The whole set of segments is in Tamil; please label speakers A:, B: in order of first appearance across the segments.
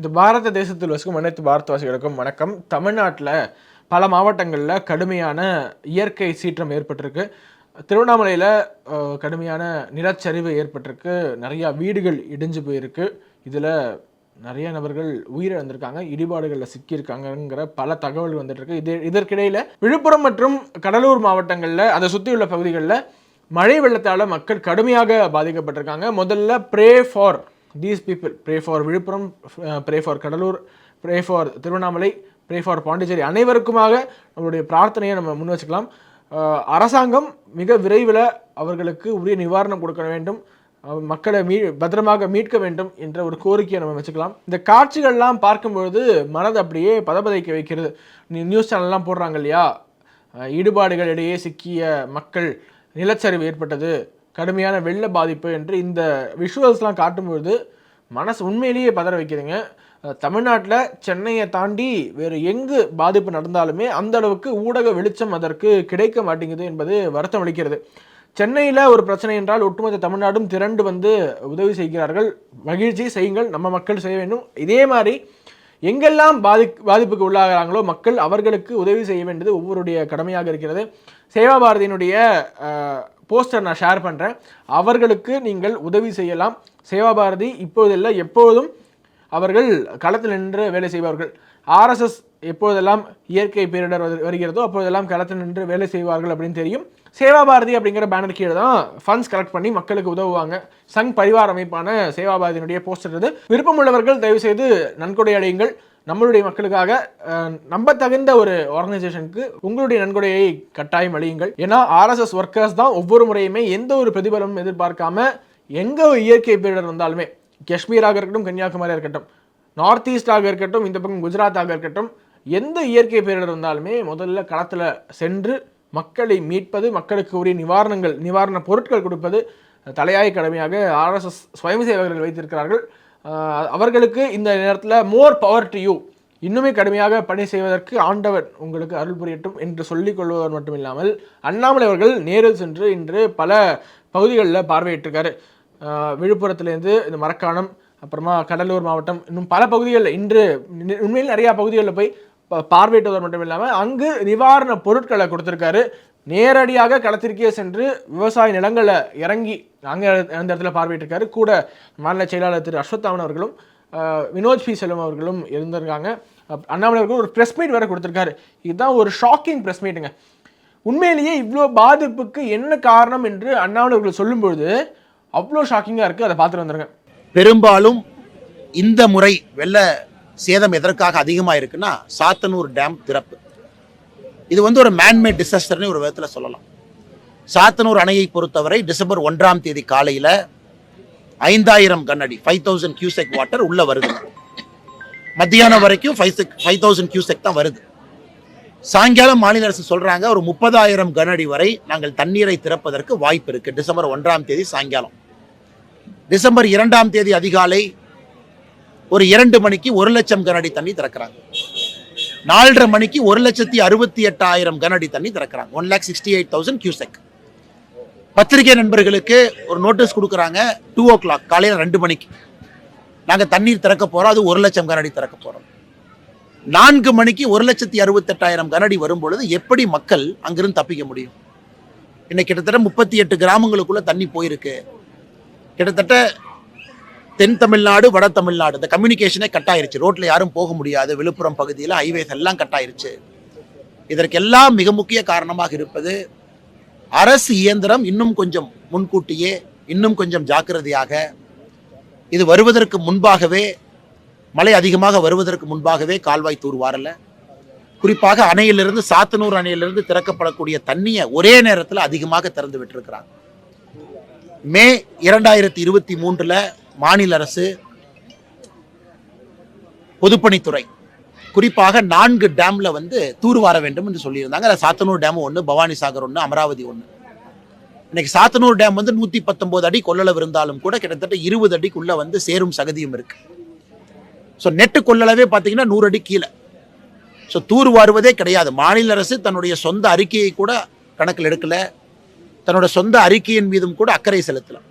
A: இந்த பாரத தேசத்தில் வசிக்கும் அனைத்து பாரதவாசிகளுக்கும் வணக்கம். தமிழ்நாட்டில் பல மாவட்டங்களில் கடுமையான இயற்கை சீற்றம் ஏற்பட்டிருக்கு. திருவண்ணாமலையில் கடுமையான நிலச்சரிவு ஏற்பட்டிருக்கு. நிறையா வீடுகள் இடிஞ்சு போயிருக்கு. இதில் நிறைய நபர்கள் உயிரிழந்திருக்காங்க இடிபாடுகளில் சிக்கியிருக்காங்கங்கிற பல தகவல் வந்துட்டுருக்கு. இது இதற்கிடையில் விழுப்புரம் மற்றும் கடலூர் மாவட்டங்களில் அதை சுற்றியுள்ள பகுதிகளில் மழை வெள்ளத்தால் மக்கள் கடுமையாக பாதிக்கப்பட்டிருக்காங்க. முதல்ல pray for these people pray for Villupuram pray for Cuddalore pray for Tiruvannamalai pray for Pondicherry அனைவருக்குமாக நம்மளுடைய பிரார்த்தனையை நம்ம முன் வச்சுக்கலாம். Uh, அரசாங்கம் மிக விரைவில் அவர்களுக்கு உரிய நிவாரணம் கொடுக்க வேண்டும். Uh, மக்களை மீ பத்திரமாக மீட்க வேண்டும் என்ற ஒரு கோரிக்கையை நம்ம வச்சுக்கலாம். இந்த காட்சிகள்லாம் பார்க்கும்பொழுது மனது அப்படியே பதபதைக்க வைக்கிறது. நியூஸ் சேனல்லாம் போடுறாங்க இல்லையா? Uh, ஈடுபாடுகள் ஈடுபாடுகளிடையே சிக்கிய மக்கள் நிலச்சரிவு ஏற்பட்டது. கடுமையான வெள்ள பாதிப்பு என்று இந்த விஷுவல்ஸ்லாம் காட்டும்பொழுது மனசு உண்மையிலேயே பதற வைக்கிறதுங்க தமிழ்நாட்டில் சென்னையை தாண்டி வேறு எங்கு பாதிப்பு நடந்தாலுமே அந்த அளவுக்கு ஊடக வெளிச்சம் அதற்கு கிடைக்க மாட்டேங்குது என்பது வருத்தம் அளிக்கிறது. சென்னையில் ஒரு பிரச்சனை என்றால் ஒட்டுமொத்த தமிழ்நாடும் திரண்டு வந்து உதவி செய்கிறார்கள். மகிழ்ச்சி செய்யுங்கள் நம்ம மக்கள் செய்ய வேண்டும். இதே மாதிரி எங்கெல்லாம் பாதி பாதிப்புக்கு உள்ளாகிறாங்களோ மக்கள் அவர்களுக்கு உதவி செய்ய வேண்டியது ஒவ்வொருடைய கடமையாக இருக்கிறது. சேவா பாரதியினுடைய போஸ்டர் நான் ஷேர் பண்ணுறேன் அவர்களுக்கு நீங்கள் உதவி செய்யலாம். சேவா பாரதி இப்போதில்லை எப்போதும் அவர்கள் களத்தில் நின்று வேலை செய்வார்கள். ஆர்எஸ்எஸ் எப்போதெல்லாம் இயற்கை பேரிடர் வரு- வருகிறதோ அப்போதெல்லாம் களத்தில் நின்று வேலை செய்வார்கள் அப்படின்னு தெரியும். சேவா பாரதி அப்படிங்கிற பேனர் கீழே தான் ஃபண்ட்ஸ் கலெக்ட் பண்ணி மக்களுக்கு உதவுவாங்க. சங் பரிவார் அமைப்பான சேவா பாரதியினுடைய போஸ்டர் இது. விருப்பமுள்ளவர்கள் தயவு செய்து நன்கொடை அடையுங்கள். நம்மளுடைய மக்களுக்காக நம்ப நம்பத்தகுந்த ஒரு ஆர்கனைசேஷனுக்கு உங்களுடைய நன்கொடையை கட்டாயம் அழியுங்கள் ஏன்னா ஆர்எஸ்எஸ் ஒர்க்கர்ஸ் தான் ஒவ்வொரு முறையுமே எந்த ஒரு பிரதிபலமும் எதிர்பார்க்காம எங்க ஒரு இயற்கை பேரிடர் வந்தாலுமே காஷ்மீராக இருக்கட்டும் கன்னியாகுமரியாக இருக்கட்டும் நார்த் ஈஸ்டாக இருக்கட்டும் இந்த பக்கம் குஜராத்தாக இருக்கட்டும் எந்த இயற்கை பேரிடர் வந்தாலுமே முதல்ல களத்தில் சென்று மக்களை மீட்பது மக்களுக்கு உரிய நிவாரணங்கள் நிவாரண பொருட்கள் கொடுப்பது தலையாய கடமையாக ஆர்எஸ்எஸ் சுயம் சேவகர்கள் வைத்திருக்கிறார்கள். அவர்களுக்கு இந்த நேரத்தில் மோர் பவர் டு யூ. இன்னுமே கடுமையாக பணி செய்வதற்கு ஆண்டவன் உங்களுக்கு அருள் புரியட்டும் என்று சொல்லிக் கொள்வதன் மட்டும் இல்லாமல் அண்ணாமலை அவர்கள் நேரில் சென்று இன்று பல பகுதிகளில் பார்வையிட்டிருக்காரு. விழுப்புரத்துலேருந்து இந்த மரக்காணம் அப்புறமா கடலூர் மாவட்டம் இன்னும் பல பகுதிகளில் இன்று உண்மையில் நிறையா பகுதிகளில் போய் ப- பார்வையிட்டதோடு மட்டும் இல்லாமல் அங்கு நிவாரண பொருட்களை கொடுத்துருக்காரு. நேரடியாக களத்திற்கே சென்று விவசாய நிலங்களை இறங்கி அங்கே அந்த இடத்துல பார்வையிட்டிருக்காரு. கூட மாநில செயலாளர் திரு அஸ்வத்தாமன் அவர்களும் வினோத் பி. செல்வம் அவர்களும் இருந்திருக்காங்க. அண்ணாமலை அவர்கள் ஒரு ப்ரெஸ் மீட் வேறு கொடுத்துருக்காரு. இதுதான் ஒரு ஷாக்கிங் ப்ரெஸ் மீட்டுங்க உண்மையிலேயே இவ்வளோ பாதிப்புக்கு என்ன காரணம் என்று அண்ணாமலை அவர்கள் சொல்லும்பொழுது அவ்வளோ ஷாக்கிங்காக இருக்குது அதை பார்த்துட்டு வந்துருங்க.
B: பெரும்பாலும் இந்த முறை வெள்ள சேதம் எதற்காக அதிகமாக இருக்குன்னா சாத்தனூர் டேம் திறப்பு. இது வந்து ஒரு மேன்மேட் டிசாஸ்டர்னு ஒரு விதத்தில் சொல்லலாம். சாத்தனூர் அணையை பொறுத்தவரை டிசம்பர் ஒன்றாம் தேதி காலையில் ஐந்தாயிரம் கண்ணடி ஃபைவ் தௌசண்ட் கியூசெக் வாட்டர் உள்ளே வருது. மத்தியானம் வரைக்கும் five check five thousand cusec தான் வருது. சாயங்காலம் மாநில அரசு சொல்கிறாங்க ஒரு முப்பதாயிரம் கனஅடி வரை நாங்கள் தண்ணீரை திறப்பதற்கு வாய்ப்பு இருக்குது டிசம்பர் ஒன்றாம் தேதி சாயங்காலம். டிசம்பர் இரண்டாம் தேதி அதிகாலை ஒரு இரண்டு மணிக்கு ஒரு லட்சம் கனஅடி தண்ணி திறக்கிறாங்க. நாலரை மணிக்கு ஒரு லட்சத்தி அறுபத்தி எட்டாயிரம் கனஅடி தண்ணி திறக்கிறாங்க. One lakh sixty eight thousand cusec பத்திரிகை நண்பர்களுக்கு ஒரு நோட்டீஸ் கொடுக்குறாங்க. டூ ஓ கிளாக் காலையில் ரெண்டு மணிக்கு. நாங்கள் தண்ணீர் திறக்க போகிறோம் அது ஒரு லட்சம் கனஅடி திறக்க போகிறோம் நான்கு மணிக்கு ஒரு லட்சத்தி அறுபத்தெட்டாயிரம் கனஅடி வரும்பொழுது எப்படி மக்கள் அங்கிருந்து தப்பிக்க முடியும்? இன்னைக்கு கிட்டத்தட்ட முப்பத்தி எட்டு கிராமங்களுக்குள்ளே தண்ணி போயிருக்கு. கிட்டத்தட்ட தென் தமிழ்நாடு வட தமிழ்நாடு. இந்த கம்யூனிகேஷனே கட் ஆயிருச்சு ரோட்ல யாரும் போக முடியாது. விழுப்புரம் பகுதியில் ஹைவேஸ் எல்லாம் கட் ஆயிருச்சு இதற்கெல்லாம் மிக முக்கிய காரணமாக இருப்பது அரசு இயந்திரம் இன்னும் கொஞ்சம் முன்கூட்டியே இன்னும் கொஞ்சம் ஜாக்கிரதையாக இது வருவதற்கு முன்பாகவே மழை அதிகமாக வருவதற்கு முன்பாகவே கால்வாய் தூர் வாரல. குறிப்பாக அணையிலிருந்து சாத்தனூர் அணையிலிருந்து திறக்கப்படக்கூடிய தண்ணியை ஒரே நேரத்தில் அதிகமாக திறந்து விட்டுருக்கிறாங்க. மே இரண்டாயிரத்தி இருபத்தி மூன்றில் மாநில அரசு பொதுப்பணித்துறை. குறிப்பாக நான்கு டேம்ல வந்து தூர்வார வேண்டும் என்று சொல்லியிருந்தாங்க. அதில் சாத்தனூர் டேம் ஒன்று பவானி சாகர் ஒன்று அமராவதி ஒன்று இன்னைக்கு சாத்தனூர் டேம் வந்து நூற்றி பத்தொம்போது அடி கொள்ளளவு இருந்தாலும் கூட கிட்டத்தட்ட இருபது அடிக்குள்ளே வந்து சேரும் சகதியும் இருக்கு. ஸோ நெட்டு கொள்ளளவே பார்த்தீங்கன்னா நூறு அடி கீழே. ஸோ தூர் வாருவதே கிடையாது. மாநில அரசு தன்னுடைய சொந்த அறிக்கையை கூட கணக்கில் எடுக்கலை. தன்னோட சொந்த அறிக்கையின் மீதும் கூட அக்கறை செலுத்தலாம்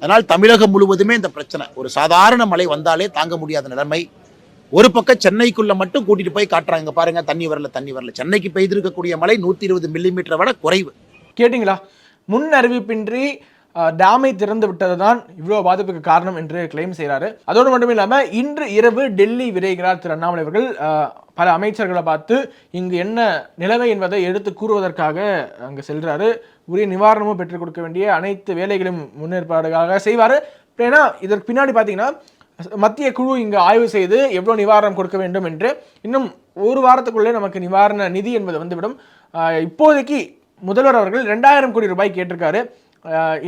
B: அதனால் தமிழகம் முழுவதுமே இந்த பிரச்சனை. ஒரு சாதாரண மழை வந்தாலே தாங்க முடியாத நிலைமை. ஒரு பக்கம் சென்னைக்குள்ள மட்டும் கூட்டிட்டு போய் காட்டுறாங்க. பாருங்க தண்ணி வரல தண்ணி வரல. சென்னைக்கு பெய்திருக்கக்கூடிய மழை நூத்தி இருபது மில்லிமீட்டரை விட குறைவு.
A: கேட்டிங்களா? முன் அறிவிப்பின்றி டேமை திறந்து விட்டது தான் இவ்வளோ பாதிப்புக்கு காரணம் என்று கிளைம் செய்கிறாரு அதோடு மட்டும் இல்லாமல் இன்று இரவு டெல்லி விரைகிறார் திரு அண்ணாமலை அவர்கள். பல அமைச்சர்களை பார்த்து இங்கு என்ன நிலைமை என்பதை எடுத்து கூறுவதற்காக அங்கே செல்கிறாரு உரிய நிவாரணமும் பெற்றுக் கொடுக்க வேண்டிய அனைத்து வேலைகளும் முன்னேற்பாடுகளாக செய்வார். ஏன்னா இதற்கு பின்னாடி பார்த்தீங்கன்னா மத்திய குழு இங்கு ஆய்வு செய்து எவ்வளோ நிவாரணம் கொடுக்க வேண்டும் என்று இன்னும் ஒரு வாரத்துக்குள்ளே நமக்கு நிவாரண நிதி என்பது வந்துவிடும். இப்போதைக்கு முதல்வர் அவர்கள் ரெண்டாயிரம் கோடி ரூபாய் கேட்டிருக்காரு.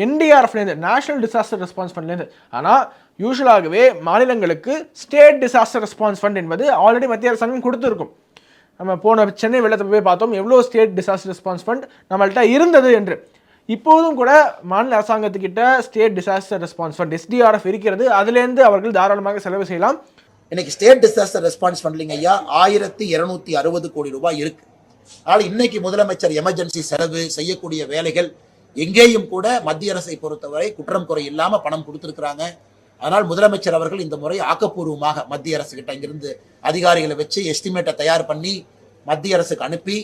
A: என்டிஆர்எஃப்லேருந்து நேஷனல் டிசாஸ்டர் ரெஸ்பான்ஸ் ஃபண்ட்லேருந்து ஆனால் யூஸ்வலாகவே மாநிலங்களுக்கு ஸ்டேட் டிசாஸ்டர் ரெஸ்பான்ஸ் ஃபண்ட் என்பது ஆல்ரெடி மத்திய அரசாங்கம் கொடுத்துருக்கும். நம்ம போன சென்னை வெள்ளத்தை போய் பார்த்தோம். எவ்வளோ ஸ்டேட் டிசாஸ்டர் ரெஸ்பான்ஸ் ஃபண்ட் நம்மள்ட்ட இருந்தது என்று. இப்போதும் கூட மாநில அரசாங்கத்துக்கிட்ட state disaster response fund SDRF இருக்கிறது. அதுலேருந்து அவர்கள் தாராளமாக செலவு செய்யலாம்.
B: இன்னைக்கு ஸ்டேட் டிசாஸ்டர் ரெஸ்பான்ஸ் ஃபண்ட்லிங்க ஐயா. ஆயிரத்தி இரநூத்தி அறுபது கோடி ரூபாய் இருக்கு. ஆனால் இன்னைக்கு முதலமைச்சர் எமர்ஜென்சி செலவு செய்யக்கூடிய வேலைகள் எங்கேயும் கூட மத்திய அரசை பொறுத்தவரை குற்றம் குறை இல்லாமல் பணம் கொடுத்துருக்குறாங்க. அதனால் முதலமைச்சர் அவர்கள் இந்த முறை ஆக்கப்பூர்வமாக மத்திய அரசு கிட்ட இங்கிருந்து அதிகாரிகளை வச்சு எஸ்டிமேட்டை தயார் பண்ணி மத்திய அரசுக்கு அனுப்பி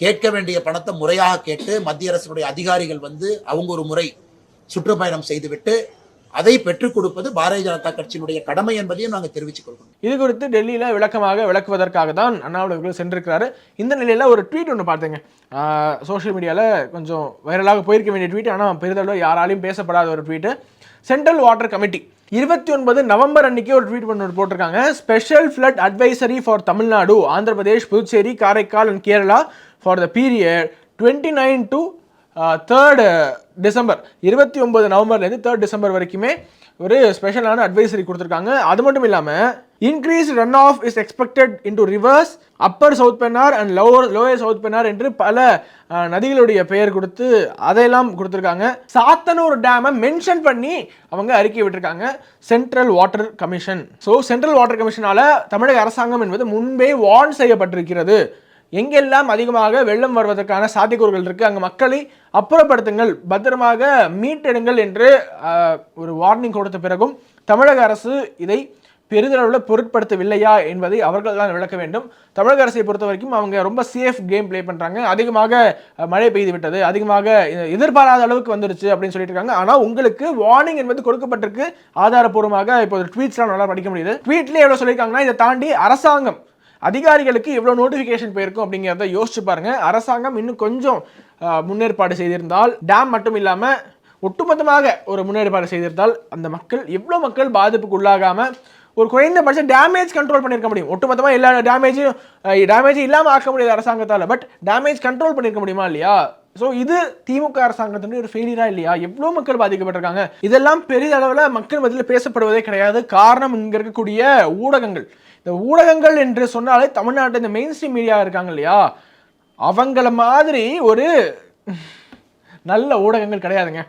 B: கேட்க வேண்டிய பணத்தை முறையாக கேட்டு மத்திய அரசுடைய அதிகாரிகள் வந்து அவங்க ஒரு முறை சுற்றுப்பயணம் செய்துவிட்டு அதை பெற்றுக் கொடுப்பது பாரதிய ஜனதா கட்சியினுடைய கடமை என்பதையும் நாங்கள் தெரிவித்துக் கொள்கிறோம்.
A: இது குறித்து டெல்லியில் விளக்கமாக விளக்குவதற்காக தான் அண்ணாமலை அவர்கள் சென்றிருக்கிறாரு. இந்த நிலையில் ஒரு ட்வீட் ஒன்று பார்த்தேங்க. சோஷியல் மீடியாவில் கொஞ்சம் வைரலாக போயிருக்க வேண்டிய ட்வீட் ஆனால் பெரிதளவு யாராலையும் பேசப்படாத ஒரு ட்வீட்டு சென்ட்ரல் வாட்டர் கமிட்டி இருபத்தி ஒன்பது நவம்பர் அன்னைக்கு ஒரு ட்வீட் பண்ணி போட்டிருக்காங்க. Special flood advisory for Tamil Nadu Andhra Pradesh Puducherry Karaikal and Kerala for the period twenty nine to third December இருபத்தி ஒன்பது நவம்பர்லேருந்து தேர்ட் டிசம்பர் வரைக்குமே ஒரு ஸ்பெஷலான அட்வைசரி கொடுத்துருக்காங்க. அது மட்டும் இல்லாமல் increase run off is expected into rivers upper south Pennar and lower lower south Pennar என்று பல நதிகளுடைய பெயர் கொடுத்து அதையெல்லாம் கொடுத்துருக்காங்க. சாத்தனூர் டேமை மென்ஷன் பண்ணி அவங்க அறிக்கை விட்டுருக்காங்க. Central water commission so central water கமிஷனால தமிழக அரசாங்கம் என்பது முன்பே வார்ன் செய்யப்பட்டிருக்கிறது. எங்கெல்லாம் அதிகமாக வெள்ளம் வருவதற்கான சாத்தியக்கூறுகள் இருக்குது அங்கே மக்களை அப்புறப்படுத்துங்கள் பத்திரமாக மீட்டெடுங்கள் என்று ஒரு வார்னிங் கொடுத்த பிறகும் தமிழக அரசு இதை பெரிதளவில் பொருட்படுத்தவில்லையா என்பதை அவர்கள் தான் விளக்க வேண்டும். தமிழக அரசை பொறுத்த வரைக்கும் அவங்க ரொம்ப சேஃப் கேம் ப்ளே பண்ணுறாங்க அதிகமாக மழை பெய்து விட்டது. அதிகமாக எதிர்பாராத அளவுக்கு வந்துருச்சு அப்படின்னு சொல்லிட்டு இருக்காங்க. ஆனால் உங்களுக்கு வார்னிங் என்பது கொடுக்கப்பட்டிருக்கு. ஆதாரப்பூர்வமாக இப்போ ட்வீட்ஸ்லாம் நல்லா படிக்க முடியுது. ட்வீட்லேயே எவ்வளோ சொல்லியிருக்காங்கன்னா இதை தாண்டி அரசாங்கம் அதிகாரிகளுக்கு எவ்வளோ நோட்டிஃபிகேஷன் போயிருக்கும் அப்படிங்கிறத யோசிச்சு பாருங்கள் அரசாங்கம் இன்னும் கொஞ்சம் முன்னேற்பாடு செய்திருந்தால் டேம் மட்டும் இல்லாமல் ஒட்டுமொத்தமாக ஒரு முன்னேற்பாடு செய்திருந்தால் அந்த மக்கள் எவ்வளோ மக்கள் பாதிப்புக்கு உள்ளாகாமல் ஒரு குறைந்தபட்ச டேமேஜ் கண்ட்ரோல் பண்ணியிருக்க முடியும். ஒட்டுமொத்தமாக எல்லா டேமேஜும் டேமேஜ் இல்லாமல் ஆக்க முடியாது அரசாங்கத்தால். பட் டேமேஜ் கண்ட்ரோல் பண்ணியிருக்க முடியுமா இல்லையா? ஸோ இது திமுக அரசாங்கத்தினுடைய ஒரு ஃபெயிலியரா இல்லையா? எவ்வளோ மக்கள் பாதிக்கப்பட்டிருக்காங்க? இதெல்லாம் பெரிதளவில் மக்கள் மத்தியில் பேசப்படுவதே கிடையாது. காரணம் இங்கே இருக்கக்கூடிய ஊடகங்கள். இந்த ஊடகங்கள் என்று சொன்னாலே தமிழ்நாட்டில் இந்த மெயின் ஸ்ட்ரீம் மீடியா இருக்காங்க இல்லையா? அவங்கள மாதிரி ஒரு நல்ல ஊடகங்கள் கிடையாதுங்க.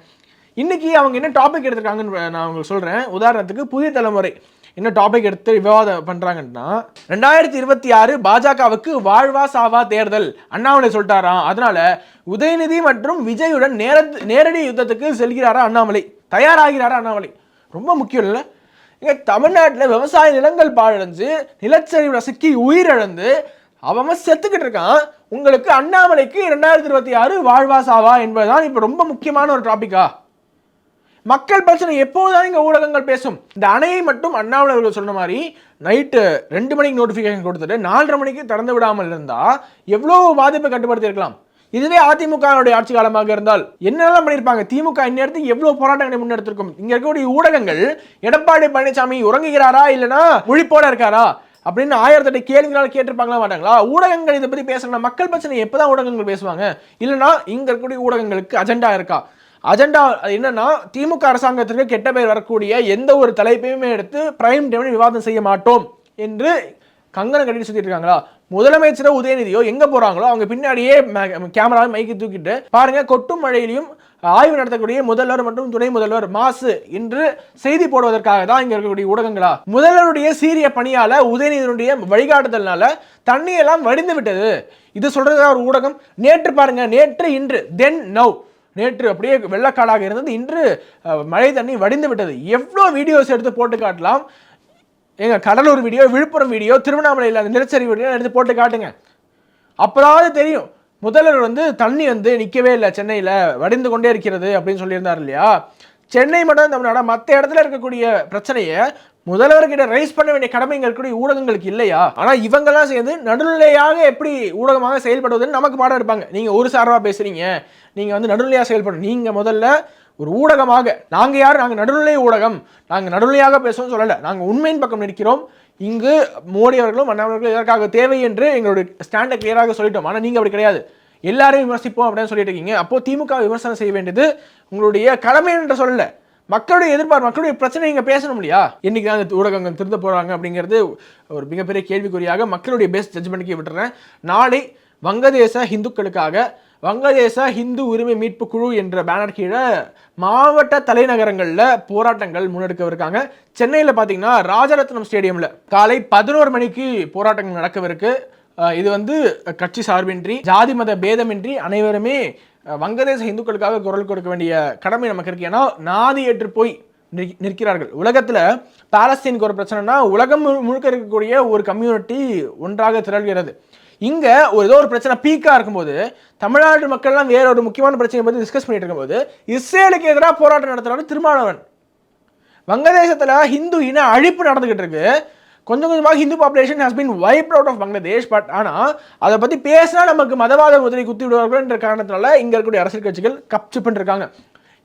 A: இன்னைக்கு அவங்க என்ன டாபிக் எடுத்திருக்காங்கன்னு நான் உங்களுக்கு சொல்கிறேன் உதாரணத்துக்கு புதிய தலைமுறை. என்ன டாபிக் எடுத்து விவாதம் பண்ணுறாங்கன்னா ரெண்டாயிரத்தி இருபத்தி ஆறு பாஜகவுக்கு வாழ்வா சாவா தேர்தல். அண்ணாமலை சொல்லிட்டாராம். அதனால உதயநிதி மற்றும் விஜயுடன் நேர நேரடி யுத்தத்துக்கு செல்கிறாரா அண்ணாமலை? தயாராகிறாரா அண்ணாமலை? ரொம்ப முக்கியம் இல்லை இங்க தமிழ்நாட்டில் விவசாய நிலங்கள் பாழடைஞ்சு நிலச்சரிவுல சிக்கி உயிரிழந்து அவன் செத்துக்கிட்டு இருக்கான். உங்களுக்கு அண்ணாமலைக்கு ரெண்டாயிரத்தி இருபத்தி ஆறு வாழ்வா சாவா என்பதுதான் இப்போ ரொம்ப முக்கியமான ஒரு டாபிக்கா மக்கள் பிரச்சனை எப்போதுதான் இங்கே ஊடகங்கள் பேசும். இந்த அணையை மட்டும் அண்ணாமலை அவர்கள் சொன்ன மாதிரி நைட்டு ரெண்டு மணிக்கு நோட்டிஃபிகேஷன் கொடுத்துட்டு நாலரை மணிக்கு திறந்து விடாமல் இருந்தால் எவ்வளோ பாதிப்பை கட்டுப்படுத்தி இருக்கலாம். இதுவே அதிமுகவுடைய ஆட்சி காலமாக இருந்தால் என்னெல்லாம் பண்ணியிருப்பாங்க? திமுக இந்நேரத்துக்கு எவ்வளோ போராட்டங்களை முன்னெடுத்திருக்கும்? இங்கே இருக்கக்கூடிய ஊடகங்கள் எடப்பாடி பழனிசாமி உறங்குகிறாரா இல்லைன்னா முழிப்போட இருக்காரா? அப்படின்னு ஆயிரத்தெட்டு கேள்விகளால் கேட்டிருப்பாங்களா மாட்டாங்களா? ஊடகங்கள் இதை பற்றி பேசணும் மக்கள் பிரச்சனை எப்போ தான் ஊடகங்கள் பேசுவாங்க? இல்லைன்னா இங்கே இருக்கக்கூடிய ஊடகங்களுக்கு அஜெண்டா இருக்கா? அஜெண்டா என்னன்னா திமுக அரசாங்கத்திற்கு கெட்ட பெயர் வரக்கூடிய எந்த ஒரு தலைப்பையுமே எடுத்து பிரைம் டைமில் விவாதம் செய்ய மாட்டோம் என்று கங்கணம் கட்டிட்டு சுத்திட்டு இருக்காங்களா? முதலமைச்சரோ உதயநிதியோ எங்க போறாங்களோ அவங்க பின்னாடியே கேமராவை மைக்கு தூக்கிட்டு பாருங்க கொட்டும் மழையிலையும் ஆய்வு நடத்தக்கூடிய முதல்வர் மற்றும் துணை முதல்வர் மாசு என்று செய்தி போடுவதற்காக தான் இங்க இருக்கக்கூடிய ஊடகங்களா? முதல்வருடைய சீரிய பணியால உதயநிதியினுடைய வழிகாட்டுதல்னால தண்ணியெல்லாம் வடிந்து விட்டது. இது சொல்றதா ஒரு ஊடகம். நேற்று பாருங்க நேற்று இன்று தென் நவ் நேற்று அப்படியே வெள்ளக்காடாக இருந்தது. இன்று மழை தண்ணி வடிந்து விட்டது. எவ்வளோ வீடியோஸ் எடுத்து போட்டு காட்டலாம்? எங்கள் கடலூர் வீடியோ விழுப்புரம் வீடியோ திருவண்ணாமலையில் அந்த நிலச்சரி வீடியோ எடுத்து போட்டு காட்டுங்க. அப்போதாவது தெரியும். முதல்வர் வந்து தண்ணி வந்து நிற்கவே இல்லை சென்னையில் வடிந்து கொண்டே இருக்கிறது அப்படின்னு சொல்லியிருந்தார் இல்லையா? சென்னை மட்டும் தமிழ்நாடா. மற்ற இடத்துல இருக்கக்கூடிய பிரச்சனையை முதல்வர்கிட்ட ரைஸ் பண்ண வேண்டிய கடமை இங்க ஊடகங்களுக்கு இல்லையா? ஆனா இவங்கெல்லாம் சேர்ந்து நடுநிலையாக எப்படி ஊடகமாக செயல்படுவதுன்னு நமக்கு பாடம் எடுப்பாங்க. நீங்க ஒரு சார்பா பேசுறீங்க. நீங்க வந்து நடுநிலையாக செயல்படணும் நீங்க முதல்ல ஒரு ஊடகமாக நாங்க யார்? நாங்க நடுநிலை ஊடகம். நாங்க நடுநிலையாக பேசுவோம் சொல்லல. நாங்க உண்மையின் பக்கம் நிற்கிறோம். இங்கு மோடி அவர்களும் மன்னவர்களும் இதற்காக தேவை என்று எங்களுடைய ஸ்டாண்டை கிளியராக சொல்லிட்டோம். ஆனா நீங்க அப்படி கிடையாது. எல்லாரையும் விமர்சிப்போம் அப்படின்னு சொல்லிட்டு இருக்கீங்க. அப்போ திமுக விமர்சனம் செய்ய வேண்டியது உங்களுடைய கடமை என்று சொல்லலை. மக்களுடைய எதிர்பார்ப்பு மக்களுடைய பிரச்சனை இங்கே பேசணும் இல்லையா? என்னைக்கு தான் அந்த ஊடகங்கள் திருந்த போகிறாங்க அப்படிங்கிறது ஒரு மிகப்பெரிய கேள்விக்குறியாக மக்களுடைய பெஸ்ட் ஜட்ஜ்மெண்ட்க்கு விட்டுறேன். நாளை வங்கதேச இந்துக்களுக்காக வங்கதேச ஹிந்து உரிமை மீட்பு குழு என்ற பேனர் கீழே மாவட்ட தலைநகரங்களில் போராட்டங்கள் முன்னெடுக்கவிருக்காங்க சென்னையில் பார்த்தீங்கன்னா ராஜரத்னம் ஸ்டேடியமில் காலை பதினோரு மணிக்கு போராட்டங்கள் நடக்கவிருக்கு. இது வந்து கட்சி சார்பின்றி ஜாதி மத பேதமின்றி அனைவருமே வங்கதேச இந்துக்களுக்காக குரல் கொடுக்க வேண்டிய கடமை நமக்கு இருக்கு. ஏன்னா நாதி ஏற்று போய் நிற்கிறார்கள். உலகத்தில் பாலஸ்தீனுக்கு ஒரு பிரச்சனைனா உலகம் முழு- முழுக்க இருக்கக்கூடிய ஒரு கம்யூனிட்டி ஒன்றாக திரள்கிறது. இங்கே ஒரு ஏதோ ஒரு பிரச்சனை பீக்காக இருக்கும்போது தமிழ்நாட்டு மக்கள்லாம் வேற ஒரு முக்கியமான பிரச்சனையை பற்றி டிஸ்கஸ் பண்ணிட்டு இருக்கும்போது இஸ்ரேலுக்கு எதிராக போராட்டம் நடத்துகிறாரு திருமாவளவன். வங்கதேசத்தில் ஹிந்து இன அழிப்பு நடந்துக்கிட்டு இருக்கு. கொஞ்சம் கொஞ்சமாக Hindu population has been wiped out of Bangladesh but ஆனால் அதை பற்றி பேசினா நமக்கு மதவாத உதவி குத்தி விடுவார்கள் என்ற காரணத்தினால இங்கே இருக்கக்கூடிய அரசியல் கட்சிகள் கப்ச்சு பண்ணிருக்காங்க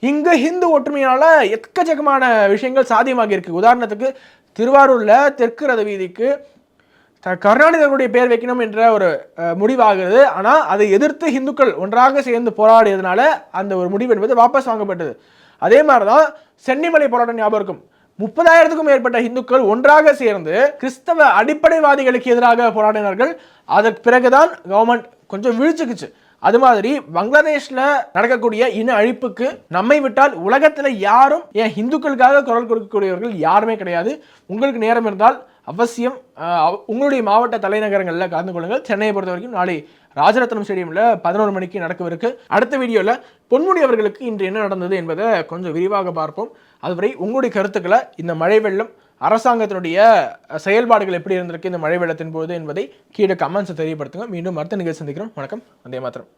A: இங்கே ஹிந்து ஒற்றுமையினால் எக்கச்சக்கமான விஷயங்கள் சாத்தியமாக இருக்குது உதாரணத்துக்கு திருவாரூரில் தெற்கு ரத வீதிக்கு த- கருணாநிதிகளுடைய பேர் வைக்கணும் என்ற ஒரு முடிவாகிறது ஆனால் அதை எதிர்த்து இந்துக்கள் ஒன்றாக சேர்ந்து போராடியதுனால அந்த ஒரு முடிவு என்பது வாபஸ் வாங்கப்பட்டது. அதே மாதிரி தான் சென்னிமலை போராட்டம் ஞாபகம் இருக்கும். முப்பதாயிரத்துக்கும் மேற்பட்ட இந்துக்கள் ஒன்றாக சேர்ந்து கிறிஸ்தவ அடிப்படைவாதிகளுக்கு எதிராக போராடினார்கள். அதற்கு பிறகுதான் கவர்மெண்ட் கொஞ்சம் வீழ்ச்சிக்குச்சு. அது மாதிரி பங்களாதேஷ்ல நடக்கக்கூடிய இன அழிப்புக்கு நம்மை விட்டால் உலகத்தில் யாரும் ஏன் இந்துக்களுக்காக குரல் கொடுக்கக்கூடியவர்கள் யாருமே கிடையாது. உங்களுக்கு நேரம் இருந்தால் அவசியம் உங்களுடைய மாவட்ட தலைநகரங்களில் கலந்து கொள்ளுங்கள். சென்னையை பொறுத்த வரைக்கும் நாளை ராஜரத்னம் ஸ்டேடியமில் பதினோரு மணிக்கு நடக்கவிருக்கு. அடுத்த வீடியோவில் பொன்முடி அவர்களுக்கு இன்று என்ன நடந்தது என்பதை கொஞ்சம் விரிவாக பார்ப்போம். அதுவரை உங்களுடைய கருத்துக்களை இந்த மழை வெள்ளம் அரசாங்கத்தினுடைய செயல்பாடுகள் எப்படி இருந்திருக்கு இந்த மழை வெள்ளத்தின் போது என்பதை கீழே கமெண்ட்ஸை தெரியப்படுத்துங்க. மீண்டும் அடுத்த நிகழ்ச்சி சந்திக்கிறோம். வணக்கம். வந்தே மாத்திரம்